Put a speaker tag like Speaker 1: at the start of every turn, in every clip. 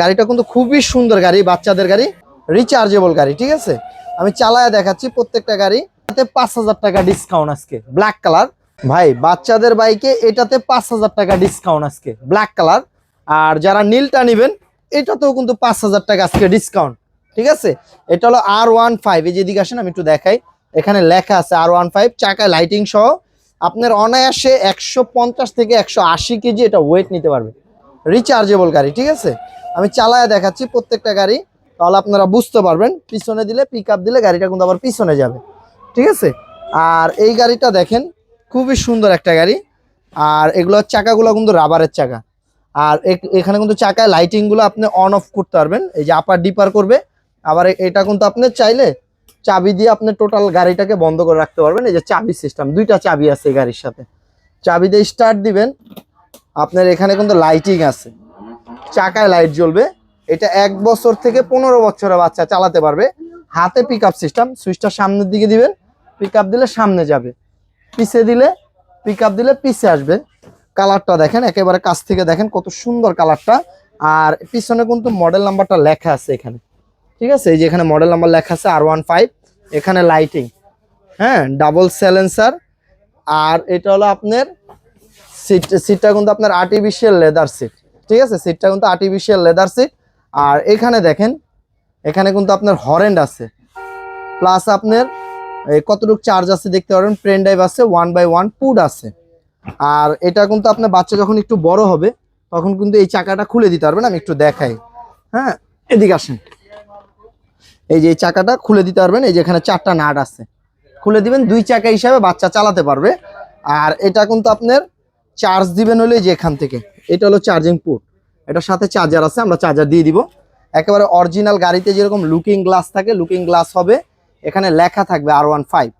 Speaker 1: গাড়িটা কিন্তু খুবই সুন্দর গাড়ি, বাচ্চাদের গাড়ি রিচার্জেবল গাড়ি, ঠিক আছে? আমি চালায় দেখাচ্ছি প্রত্যেকটা গাড়ি। পাঁচ হাজার টাকা ডিসকাউন্ট আজকে ব্ল্যাক কালার ভাই, বাচ্চাদের বাইকে এটাতে পাঁচ হাজার টাকা ডিসকাউন্ট আজকে ব্ল্যাক কালার আর যারা নীলটা নেবেন, এটাতেও কিন্তু পাঁচ হাজার টাকা আজকে ডিসকাউন্ট ঠিক আছে? এটা হলো আর ওয়ান ফাইভ এই যেদিকে আসেন, আমি একটু দেখাই। এখানে লেখা আছে আর ওয়ান ফাইভ চাকায় লাইটিং সহ। আপনার অনায়াসে একশো পঞ্চাশ থেকে একশো আশি কেজি এটা ওয়েট নিতে পারবে। রিচার্জেবল গাড়ি, ঠিক আছে? আমি চালায় দেখাচ্ছি প্রত্যেকটা গাড়ি, তাহলে আপনারা বুঝতে পারবেন, পিছনে দিলে পিক দিলে গাড়িটা কিন্তু আবার পিছনে যাবে, ঠিক আছে? আর এই গাড়িটা দেখেন, খুবই সুন্দর একটা গাড়ি, আর এগুলোর চাকাগুলো কিন্তু রাবারের চাকা, আর এখানে কিন্তু চাকায় লাইটিংগুলো আপনি অন অফ করতে পারবেন, এই যে আপার ডিপার করবে, আবার এটা কিন্তু আপনি চাইলে চাবি দিয়ে আপনি টোটাল গাড়িটাকে বন্ধ করে রাখতে পারবেন, এই যে চাবি সিস্টেম দুইটা চাবি আছে এই গাড়ির সাথে, চাবি দিয়ে স্টার্ট দিবেন আপনার এখানে কিন্তু লাইটিং আছে। চাকায় লাইট জ্বলবে। এটা এক বছর থেকে পনেরো বছরের বাচ্চা চালাতে পারবে। হাতে পিক সিস্টেম সুইচটা সামনের দিকে দিবেন। পিক দিলে সামনে যাবে। পিছে দিলে পিক দিলে পিছে আসবে। কালারটা দেখেন, একেবারে কাছ থেকে দেখেন কত সুন্দর কালারটা আর পিছনে কিন্তু মডেল নাম্বারটা লেখা আছে এখানে। ঠিক আছে? এই যে এখানে মডেল নাম্বার লেখা আছে আর ওয়ান ফাইভ এখানে লাইটিং হ্যাঁ ডাবল স্যালেন্সার আর এটা হলো আপনার সিট সিটটা কিন্তু আপনার আর্টিফিশিয়াল লেদার সিট ঠিক আছে? সিটটা কিন্তু আর্টিফিশিয়াল লেদার সিট আর এখানে দেখেন, এখানে কিন্তু আপনার হরেন্ড আছে। প্লাস আপনার কতটুকু চার্জ আছে দেখতে পারেন পেন ড্রাইভ আছে ওয়ান বাই ওয়ান পুড আছে। আর এটা কিন্তু আপনার বাচ্চা যখন একটু বড় হবে, তখন কিন্তু এই চাকাটা খুলে দিতে পারবেন, আমি একটু দেখাই। হ্যাঁ এদিকে আসেন। এই যে এই চাকাটা খুলে দিতে পারবেন, এই যে এখানে চারটা নাট আছে। খুলে দিবেন, দুই চাকা হিসাবে বাচ্চা চালাতে পারবে। আর এটা কিন্তু আপনার চার্জ দিবেন হলে যে এখান থেকে, এটা হলো চার্জিং পোর্ট এটার সাথে চার্জার আছে, আমরা চার্জার দিয়ে দিব। একেবারে অরিজিনাল গাড়িতে যেরকম লুকিং গ্লাস থাকে লুকিং গ্লাস হবে। এখানে লেখা থাকবে আর ওয়ান ফাইভ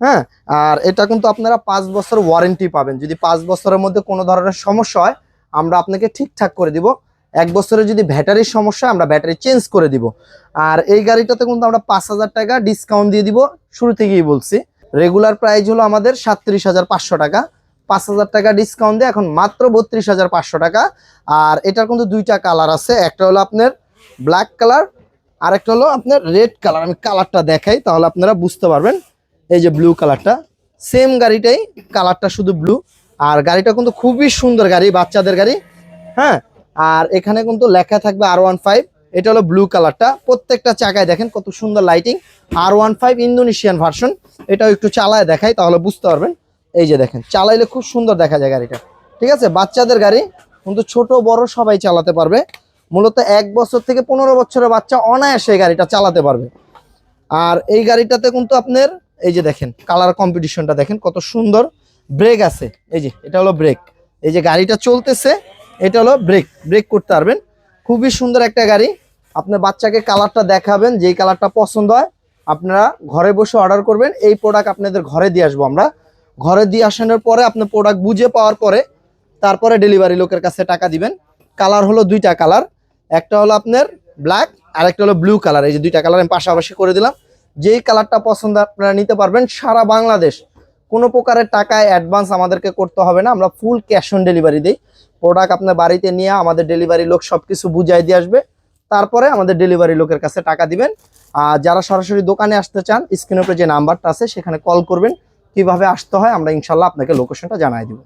Speaker 1: হ্যাঁ আর এটা কিন্তু আপনারা পাঁচ বছর ওয়ারেন্টি পাবেন। যদি পাঁচ বছরের মধ্যে কোনো ধরনের সমস্যা হয়, আমরা আপনাকে ঠিকঠাক করে দিব। এক বছরে যদি ব্যাটারির সমস্যা আমরা ব্যাটারি চেঞ্জ করে দিব। আর এই গাড়িটাতে কিন্তু আমরা পাঁচ হাজার টাকা ডিসকাউন্ট দিয়ে দিব। শুরু থেকেই বলছি। রেগুলার প্রাইস হলো আমাদের সাতত্রিশ হাজার পাঁচশো টাকা। পাঁচ হাজার টাকা ডিসকাউন্ট দিয়ে এখন মাত্র বত্রিশ হাজার পাঁচশো টাকা। আর এটার কিন্তু দুইটা কালার আছে, একটা হলো আপনার ব্ল্যাক কালার আর একটা হলো আপনার রেড কালার আমি কালারটা দেখাই, তাহলে আপনারা বুঝতে পারবেন এই যে ব্লু কালারটা সেম গাড়িটাই কালারটা শুধু ব্লু আর গাড়িটা কিন্তু খুবই সুন্দর গাড়ি, বাচ্চাদের গাড়ি হ্যাঁ? আর এখানে কিন্তু লেখা থাকবে আর ওয়ান ফাইভ এটা হলো ব্লু কালারটা প্রত্যেকটা চাকায় দেখেন কত সুন্দর lighting R one five Indonesian version এটাও একটু চালায় দেখাই, তাহলে বুঝতে পারবেন। এই যে দেখেন, চালাইলে খুব সুন্দর দেখা যায় গাড়িটা। ঠিক আছে? বাচ্চাদের গাড়ি, কিন্তু ছোট, বড় সবাই চালাতে পারবে। মূলত এক বছর থেকে পনেরো বছরের বাচ্চা অনায়াসে এই গাড়িটা চালাতে পারবে। আর এই গাড়িটাতে কিন্তু আপনার, এই যে দেখেন কালার কম্পিটিশনটা দেখেন, কত সুন্দর ব্রেক আছে। এই যে, এটা হলো ব্রেক এই যে গাড়িটা চলতেছে, এটা হলো ব্রেক ব্রেক করতে পারবেন। খুবই সুন্দর একটা গাড়ি। আপনার বাচ্চাকে কালারটা দেখাবেন, যেই কালারটা পছন্দ হয়, আপনারা ঘরে বসে অর্ডার করবেন। এই প্রোডাক্ট আপনাদের ঘরে দিয়ে আসব আমরা। ঘরে দিয়ে আসানোর পরে আপনি প্রোডাক্ট বুঝে পাওয়ার পরে তারপরে ডেলিভারি লোকের কাছে টাকা দিবেন। কালার হলো দুইটা কালার একটা হলো আপনার ব্ল্যাক আর একটা হলো ব্লু কালার এই যে দুইটা কালার আমি পাশাপাশি করে দিলাম। যেই কালারটা পছন্দ আপনারা নিতে পারবেন সারা বাংলাদেশ। কোনো প্রকারের টাকায় অ্যাডভান্স আমাদেরকে করতে হবে না। আমরা ফুল ক্যাশ অন ডেলিভারি দিই। প্রোডাক্ট আপনার বাড়িতে নিয়ে আমাদের ডেলিভারি লোক সব কিছু বুঝাই দিয়ে আসবে। তারপরে আমাদের ডেলিভারি লোকের কাছে টাকা দিবেন। আর যারা সরাসরি দোকানে আসতে চান স্ক্রিনের উপরে যে নাম্বারটা আছে, সেখানে কল করবেন। কীভাবে আসতে হয় আমরা ইনশাল্লাহ আপনাকে লোকেশনটা জানাই দিব।